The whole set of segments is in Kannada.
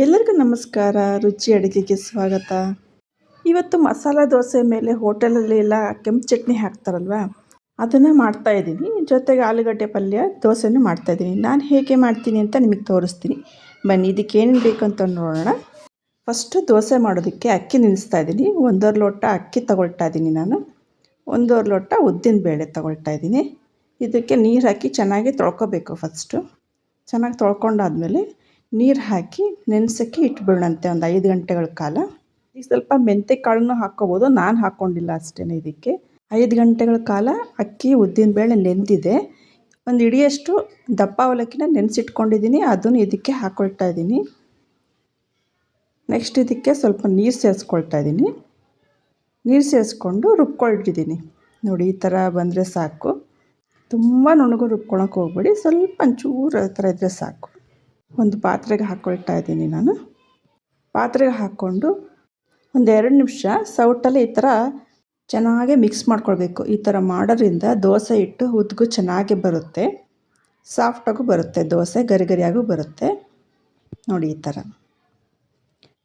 ಎಲ್ಲರಿಗೂ ನಮಸ್ಕಾರ. ರುಚಿ ಅಡುಗೆಗೆ ಸ್ವಾಗತ. ಇವತ್ತು ಮಸಾಲ ದೋಸೆ ಮೇಲೆ ಹೋಟೆಲಲ್ಲಿ ಎಲ್ಲ ಕೆಂಪು ಚಟ್ನಿ ಹಾಕ್ತಾರಲ್ವ? ಅದನ್ನು ಮಾಡ್ತಾಯಿದ್ದೀನಿ ಜೊತೆಗೆ ಆಲೂಗಡ್ಡೆ ಪಲ್ಯ ದೋಸೆನೂ ಮಾಡ್ತಾಯಿದ್ದೀನಿ ನಾನು ಹೇಗೆ ಮಾಡ್ತೀನಿ ಅಂತ ನಿಮಗೆ ತೋರಿಸ್ತೀನಿ. ಬನ್ನಿ, ಇದಕ್ಕೆ ಏನೇನು ಬೇಕು ಅಂತ ನೋಡೋಣ. ಫಸ್ಟು ದೋಸೆ ಮಾಡೋದಕ್ಕೆ ಅಕ್ಕಿ ನೆನೆಸ್ತಾ ಇದ್ದೀನಿ. ಒಂದೂವರೆ ಲೋಟ ಅಕ್ಕಿ ತಗೊಳ್ತಾ ಇದ್ದೀನಿ ನಾನು. ಒಂದೂವರೆ ಲೋಟ ಉದ್ದಿನ ಬೇಳೆ ತಗೊಳ್ತಾ ಇದ್ದೀನಿ. ಇದಕ್ಕೆ ನೀರು ಹಾಕಿ ಚೆನ್ನಾಗಿ ತೊಳ್ಕೊಬೇಕು ಫಸ್ಟು. ಚೆನ್ನಾಗಿ ತೊಳ್ಕೊಂಡಾದ್ಮೇಲೆ ನೀರು ಹಾಕಿ ನೆನೆಸೋಕ್ಕೆ ಇಟ್ಬಿಡೋಣಂತೆ ಒಂದು ಐದು ಗಂಟೆಗಳ ಕಾಲ. ಈಗ ಸ್ವಲ್ಪ ಮೆಂತ್ಯ ಕಾಳನ್ನು ಹಾಕ್ಕೋಬೋದು ನಾನು ಹಾಕ್ಕೊಂಡಿಲ್ಲ ಅಷ್ಟೇ ಇದಕ್ಕೆ. ಐದು ಗಂಟೆಗಳ ಕಾಲ ಅಕ್ಕಿ ಉದ್ದಿನಬೇಳೆ ನೆಂದಿದೆ. ಒಂದು ಇಡಿಯಷ್ಟು ದಪ್ಪ ಅವಲಕ್ಕಿನ ನೆನೆಸಿಟ್ಕೊಂಡಿದ್ದೀನಿ. ಅದನ್ನು ಇದಕ್ಕೆ ಹಾಕ್ಕೊಳ್ತಾ ಇದ್ದೀನಿ. ನೆಕ್ಸ್ಟ್ ಇದಕ್ಕೆ ಸ್ವಲ್ಪ ನೀರು ಸೇರಿಸ್ಕೊಳ್ತಾ ಇದ್ದೀನಿ. ನೀರು ಸೇರಿಸ್ಕೊಂಡು ರುಬ್ಕೊಳ್ತಿದ್ದೀನಿ. ನೋಡಿ, ಈ ಥರ ಬಂದರೆ ಸಾಕು. ತುಂಬ ನುಣಗು ರುಬ್ಕೊಳಕ್ಕೆ ಹೋಗ್ಬೇಡಿ. ಸ್ವಲ್ಪ ಒಂಚೂರು ಆ ಥರ ಇದ್ದರೆ ಸಾಕು. ಒಂದು ಪಾತ್ರೆಗೆ ಹಾಕ್ಕೊಳ್ತಾ ಇದ್ದೀನಿ ನಾನು. ಪಾತ್ರೆಗೆ ಹಾಕ್ಕೊಂಡು ಒಂದು ಎರಡು ನಿಮಿಷ ಸೌಟಲ್ಲಿ ಈ ಥರ ಚೆನ್ನಾಗೆ ಮಿಕ್ಸ್ ಮಾಡ್ಕೊಳ್ಬೇಕು. ಈ ಥರ ಮಾಡೋದ್ರಿಂದ ದೋಸೆ ಹಿಟ್ಟು ಉದ್ಗು ಚೆನ್ನಾಗೆ ಬರುತ್ತೆ. ಸಾಫ್ಟಾಗೂ ಬರುತ್ತೆ. ದೋಸೆ ಗರಿ ಗರಿಯಾಗೂ ಬರುತ್ತೆ. ನೋಡಿ ಈ ಥರ.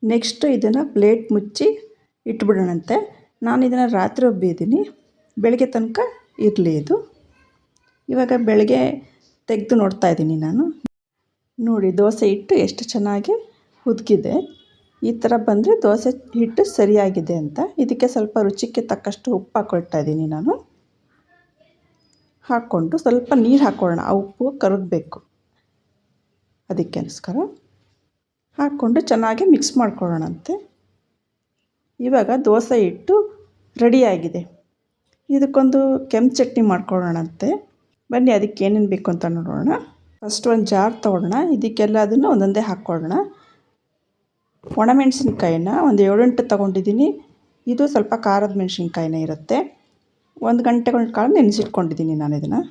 ನೆಕ್ಸ್ಟು ಇದನ್ನು ಪ್ಲೇಟ್ ಮುಚ್ಚಿ ಇಟ್ಬಿಡೋಣಂತೆ. ನಾನು ಇದನ್ನು ರಾತ್ರಿ ಒಬ್ಬಿದ್ದೀನಿ. ಬೆಳಗ್ಗೆ ತನಕ ಇರಲಿ ಇದು. ಇವಾಗ ಬೆಳಗ್ಗೆ ತೆಗೆದು ನೋಡ್ತಾ ಇದ್ದೀನಿ ನಾನು. ನೋಡಿ ದೋಸೆ ಹಿಟ್ಟು ಎಷ್ಟು ಚೆನ್ನಾಗಿ ಉದ್ಗಿದೆ ಈ ಥರ ಬಂದರೆ ದೋಸೆ ಹಿಟ್ಟು ಸರಿಯಾಗಿದೆ ಅಂತ. ಇದಕ್ಕೆ ಸ್ವಲ್ಪ ರುಚಿಗೆ ತಕ್ಕಷ್ಟು ಉಪ್ಪು ಹಾಕ್ಕೊಳ್ತಾ ಇದ್ದೀನಿ ನಾನು. ಹಾಕ್ಕೊಂಡು ಸ್ವಲ್ಪ ನೀರು ಹಾಕ್ಕೊಳ್ಳೋಣ ಆ ಉಪ್ಪು ಕರಗಬೇಕು. ಅದಕ್ಕೋಸ್ಕರ ಹಾಕ್ಕೊಂಡು ಚೆನ್ನಾಗಿ ಮಿಕ್ಸ್ ಮಾಡ್ಕೊಳ್ಳೋಣಂತೆ. ಇವಾಗ ದೋಸೆ ಹಿಟ್ಟು ರೆಡಿಯಾಗಿದೆ ಇದಕ್ಕೊಂದು ಕೆಂಪು ಚಟ್ನಿ ಮಾಡ್ಕೊಳ್ಳೋಣಂತೆ. ಬನ್ನಿ, ಅದಕ್ಕೆ ಏನೇನು ಬೇಕು ಅಂತ ನೋಡೋಣ. ಫಸ್ಟ್ ಒಂದು ಜಾರ್ ತೊಗೊಳ್ಳೋಣ. ಇದಕ್ಕೆಲ್ಲ ಅದನ್ನು ಒಂದೊಂದೇ ಹಾಕ್ಕೊಳ್ಳೋಣ. ಒಣಮೆಣಸಿನ್ಕಾಯಿನ ಒಂದು ಏಳೆಂಟು ತೊಗೊಂಡಿದ್ದೀನಿ. ಇದು ಸ್ವಲ್ಪ ಖಾರದ ಮೆಣಸಿನ್ಕಾಯಿನೇ ಇರುತ್ತೆ. ಒಂದು ಗಂಟೆಗಳ ಕಾಲ ನೆನೆಸಿಟ್ಕೊಂಡಿದ್ದೀನಿ ನಾನು ಇದನ್ನು.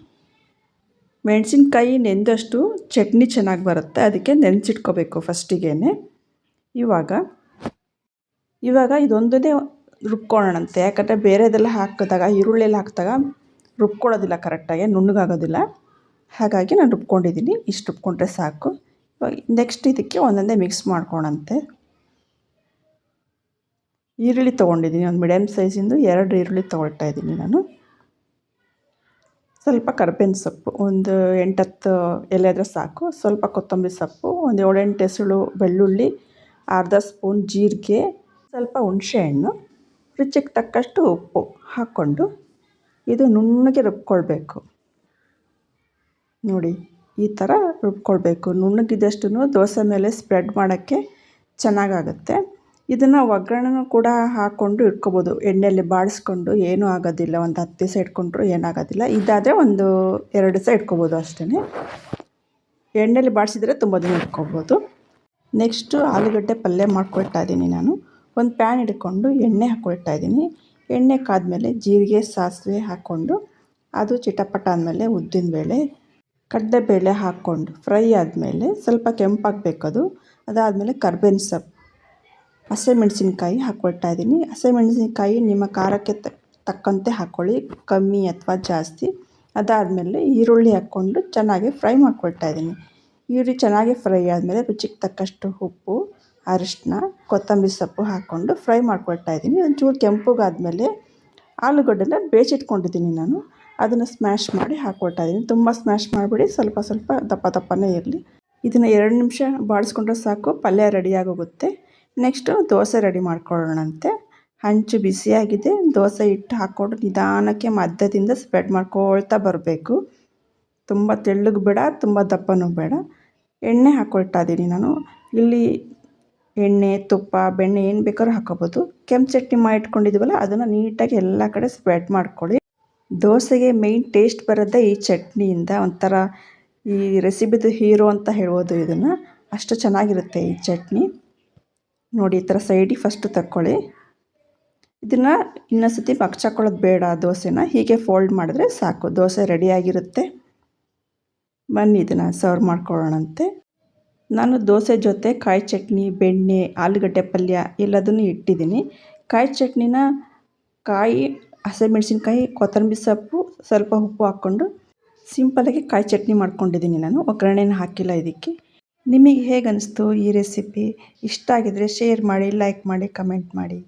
ಮೆಣಸಿನ್ಕಾಯಿ ನೆಂದಷ್ಟು ಚಟ್ನಿ ಚೆನ್ನಾಗಿ ಬರುತ್ತೆ. ಅದಕ್ಕೆ ನೆನೆಸಿಟ್ಕೋಬೇಕು ಫಸ್ಟಿಗೆ ಇವಾಗ ಇವಾಗ ಇದೊಂದನ್ನೇ ರುಬ್ಕೊಳ್ಳೋಣಂತೆ. ಯಾಕಂದರೆ ಬೇರೆದೆಲ್ಲ ಹಾಕಿದಾಗ, ಈರುಳ್ಳಿಯೆಲ್ಲ ಹಾಕಿದಾಗ ರುಬ್ಕೊಳ್ಳೋದಿಲ್ಲ ಕರೆಕ್ಟಾಗಿ ನುಣ್ಣಗಾಗೋದಿಲ್ಲ. ಹಾಗಾಗಿ ನಾನು ರುಬ್ಕೊಂಡಿದ್ದೀನಿ. ಇಷ್ಟು ರುಬ್ಕೊಂಡ್ರೆ ಸಾಕು. ನೆಕ್ಸ್ಟ್ ಇದಕ್ಕೆ ಒಂದೊಂದೇ ಮಿಕ್ಸ್ ಮಾಡ್ಕೊಳಂತೆ. ಈರುಳ್ಳಿ ತೊಗೊಂಡಿದ್ದೀನಿ. ಒಂದು ಮೀಡಿಯಮ್ ಸೈಜಿಂದು ಎರಡು ಈರುಳ್ಳಿ ತೊಗೊಳ್ತಾ ಇದ್ದೀನಿ ನಾನು. ಸ್ವಲ್ಪ ಕರ್ಬೇವಿನ ಸೊಪ್ಪು, ಒಂದು ಎಂಟತ್ತು ಎಲೆ ಆದರೆ ಸಾಕು. ಸ್ವಲ್ಪ ಕೊತ್ತಂಬರಿ ಸೊಪ್ಪು, ಒಂದು ಏಳೆಂಟು ಹೆಸಳು ಬೆಳ್ಳುಳ್ಳಿ, ಅರ್ಧ ಸ್ಪೂನ್ ಜೀರಿಗೆ, ಸ್ವಲ್ಪ ಹುಣಸೆಹಣ್ಣು ರುಚಿಗೆ ತಕ್ಕಷ್ಟು ಉಪ್ಪು ಹಾಕ್ಕೊಂಡು ಇದು ನುಣ್ಣಗೆ ರುಬ್ಕೊಳ್ಬೇಕು. ನೋಡಿ, ಈ ಥರ ರುಬ್ಕೊಳ್ಬೇಕು. ನುಣ್ಣಗಿದ್ದಷ್ಟು ದೋಸೆ ಮೇಲೆ ಸ್ಪ್ರೆಡ್ ಮಾಡೋಕ್ಕೆ ಚೆನ್ನಾಗಾಗುತ್ತೆ. ಇದನ್ನು ಒಗ್ಗರಣೆನೂ ಕೂಡ ಹಾಕ್ಕೊಂಡು ಇಟ್ಕೊಬೋದು. ಎಣ್ಣೆಯಲ್ಲಿ ಬಾಡಿಸ್ಕೊಂಡು ಏನೂ ಆಗೋದಿಲ್ಲ. ಒಂದು ಹತ್ತು ದಿವಸ ಇಟ್ಕೊಂಡ್ರು ಏನಾಗೋದಿಲ್ಲ. ಇದಾದರೆ ಒಂದು ಎರಡು ದಿವಸ ಇಟ್ಕೊಬೋದು ಅಷ್ಟೇ ಎಣ್ಣೆಯಲ್ಲಿ ಬಾಡಿಸಿದ್ರೆ ತುಂಬ ದಿನ ಇಟ್ಕೊಬೋದು. ನೆಕ್ಸ್ಟು ಆಲೂಗಡ್ಡೆ ಪಲ್ಯ ಮಾಡ್ಕೊಳ್ತಾ ಇದ್ದೀನಿ ನಾನು. ಒಂದು ಪ್ಯಾನ್ ಹಿಡ್ಕೊಂಡು ಎಣ್ಣೆ ಹಾಕ್ಕೊಳ್ತಾ ಇದ್ದೀನಿ. ಎಣ್ಣೆ ಕಾದ್ಮೇಲೆ ಜೀರಿಗೆ, ಸಾಸಿವೆ ಹಾಕ್ಕೊಂಡು ಅದು ಚಿಟಪಟ ಆದಮೇಲೆ ಉದ್ದಿನಬೇಳೆ ಕಡಲೆಬೇಳೆ ಹಾಕ್ಕೊಂಡು ಫ್ರೈ ಆದಮೇಲೆ ಸ್ವಲ್ಪ ಕೆಂಪಾಗಬೇಕದು. ಅದಾದಮೇಲೆ ಕರ್ಬೇವಿನ ಸೊಪ್ಪು. ಹಸಿಮೆಣ್ಸಿನ್ಕಾಯಿ ಹಾಕ್ಕೊಳ್ತಾ ಇದ್ದೀನಿ. ಹಸಿಮೆಣ್ಸಿನ್ಕಾಯಿ ನಿಮ್ಮ ಖಾರಕ್ಕೆ ತಕ್ಕಂತೆ ಹಾಕ್ಕೊಳ್ಳಿ ಕಮ್ಮಿ ಅಥವಾ ಜಾಸ್ತಿ. ಅದಾದಮೇಲೆ ಈರುಳ್ಳಿ ಹಾಕ್ಕೊಂಡು ಚೆನ್ನಾಗಿ ಫ್ರೈ ಮಾಡ್ಕೊಳ್ತಾ ಇದ್ದೀನಿ. ಈರುಳ್ಳಿ ಚೆನ್ನಾಗಿ ಫ್ರೈ ಆದಮೇಲೆ ರುಚಿಗೆ ತಕ್ಕಷ್ಟು ಉಪ್ಪು ಅರಿಶಿನ ಕೊತ್ತಂಬರಿ ಸೊಪ್ಪು ಹಾಕ್ಕೊಂಡು ಫ್ರೈ ಮಾಡ್ಕೊಳ್ತಾ ಇದ್ದೀನಿ. ಒಂಚೂರು ಕೆಂಪಗಾದ್ಮೇಲೆ ಆಲೂಗಡ್ಡೆನ ಬೇಯಿಸಿಟ್ಕೊಂಡಿದ್ದೀನಿ ನಾನು. ಅದನ್ನು ಸ್ಮ್ಯಾಶ್ ಮಾಡಿ ಹಾಕ್ಕೊಳ್ತಾ ಇದ್ದೀನಿ ತುಂಬ ಸ್ಮ್ಯಾಶ್ ಮಾಡಿಬಿಡಿ. ಸ್ವಲ್ಪ ಸ್ವಲ್ಪ ದಪ್ಪ ದಪ್ಪನೇ ಇರಲಿ. ಇದನ್ನು ಎರಡು ನಿಮಿಷ ಬಾಡಿಸ್ಕೊಂಡ್ರೆ ಸಾಕು. ಪಲ್ಯ ರೆಡಿಯಾಗೋಗುತ್ತೆ ನೆಕ್ಸ್ಟು ದೋಸೆ ರೆಡಿ ಮಾಡ್ಕೊಳ್ಳೋಣಂತೆ. ಹಂಚು ಬಿಸಿಯಾಗಿದೆ. ದೋಸೆ ಹಿಟ್ಟು ಹಾಕ್ಕೊಂಡು ನಿಧಾನಕ್ಕೆ ಮಧ್ಯದಿಂದ ಸ್ಪ್ರೆಡ್ ಮಾಡ್ಕೊಳ್ತಾ ಬರಬೇಕು. ತುಂಬ ತೆಳ್ಳಗೆ ಬೇಡ, ತುಂಬ ದಪ್ಪನೂ ಬೇಡ. ಎಣ್ಣೆ ಹಾಕ್ಕೊಳ್ತಾ ಇದ್ದೀನಿ ನಾನು. ಇಲ್ಲಿ ಎಣ್ಣೆ, ತುಪ್ಪ, ಬೆಣ್ಣೆ ಏನು ಬೇಕಾದ್ರೂ ಹಾಕೋಬೋದು. ಕೆಂಪು ಚಟ್ನಿ ಮಾಡಿ ಇಟ್ಕೊಂಡಿದ್ದೀವಲ್ಲ ಅದನ್ನು ನೀಟಾಗಿ ಎಲ್ಲ ಕಡೆ ಸ್ಪ್ರೆಡ್ ಮಾಡ್ಕೊಳ್ಳಿ. ದೋಸೆಗೆ ಮೇಯ್ನ್ ಟೇಸ್ಟ್ ಬರೋದೇ ಈ ಚಟ್ನಿಯಿಂದ ಒಂಥರ ಈ ರೆಸಿಪಿದು ಹೀರೋ ಅಂತ ಹೇಳ್ಬೋದು ಇದನ್ನು. ಅಷ್ಟು ಚೆನ್ನಾಗಿರುತ್ತೆ ಈ ಚಟ್ನಿ. ನೋಡಿ, ಈ ಥರ ಸೈಡಿಗೆ ಫಸ್ಟು ತಕ್ಕೊಳ್ಳಿ. ಇದನ್ನು ಇನ್ನೊಂದು ಸತಿ ಮಗ್ಚಾಕೊಳ್ಳೋದು ಬೇಡ ದೋಸೆನ. ಹೀಗೆ ಫೋಲ್ಡ್ ಮಾಡಿದ್ರೆ ಸಾಕು. ದೋಸೆ ರೆಡಿಯಾಗಿರುತ್ತೆ ಬನ್ನಿ ಇದನ್ನು ಸರ್ವ್ ಮಾಡ್ಕೊಳ್ಳೋಣಂತೆ. ನಾನು ದೋಸೆ ಜೊತೆ ಕಾಯಿ ಚಟ್ನಿ, ಬೆಣ್ಣೆ, ಆಲೂಗಡ್ಡೆ ಪಲ್ಯ ಎಲ್ಲದನ್ನು ಇಟ್ಟಿದ್ದೀನಿ. ಕಾಯಿ ಚಟ್ನಿನ ಕಾಯಿ ಹಸಿಮೆಣ್ಸಿನ್ಕಾಯಿ ಕೊತ್ತಂಬರಿ ಸೊಪ್ಪು ಸ್ವಲ್ಪ ಉಪ್ಪು ಹಾಕ್ಕೊಂಡು ಸಿಂಪಲಾಗಿ ಕಾಯಿ ಚಟ್ನಿ ಮಾಡ್ಕೊಂಡಿದ್ದೀನಿ ನಾನು. ಒಗ್ಗರಣೆನ ಹಾಕಿಲ್ಲ ಇದಕ್ಕೆ. ನಿಮಗೆ ಹೇಗೆ ಅನಿಸ್ತು ಈ ರೆಸಿಪಿ ಇಷ್ಟ ಆಗಿದ್ದರೆ ಶೇರ್ ಮಾಡಿ ಲೈಕ್ ಮಾಡಿ ಕಮೆಂಟ್ ಮಾಡಿ.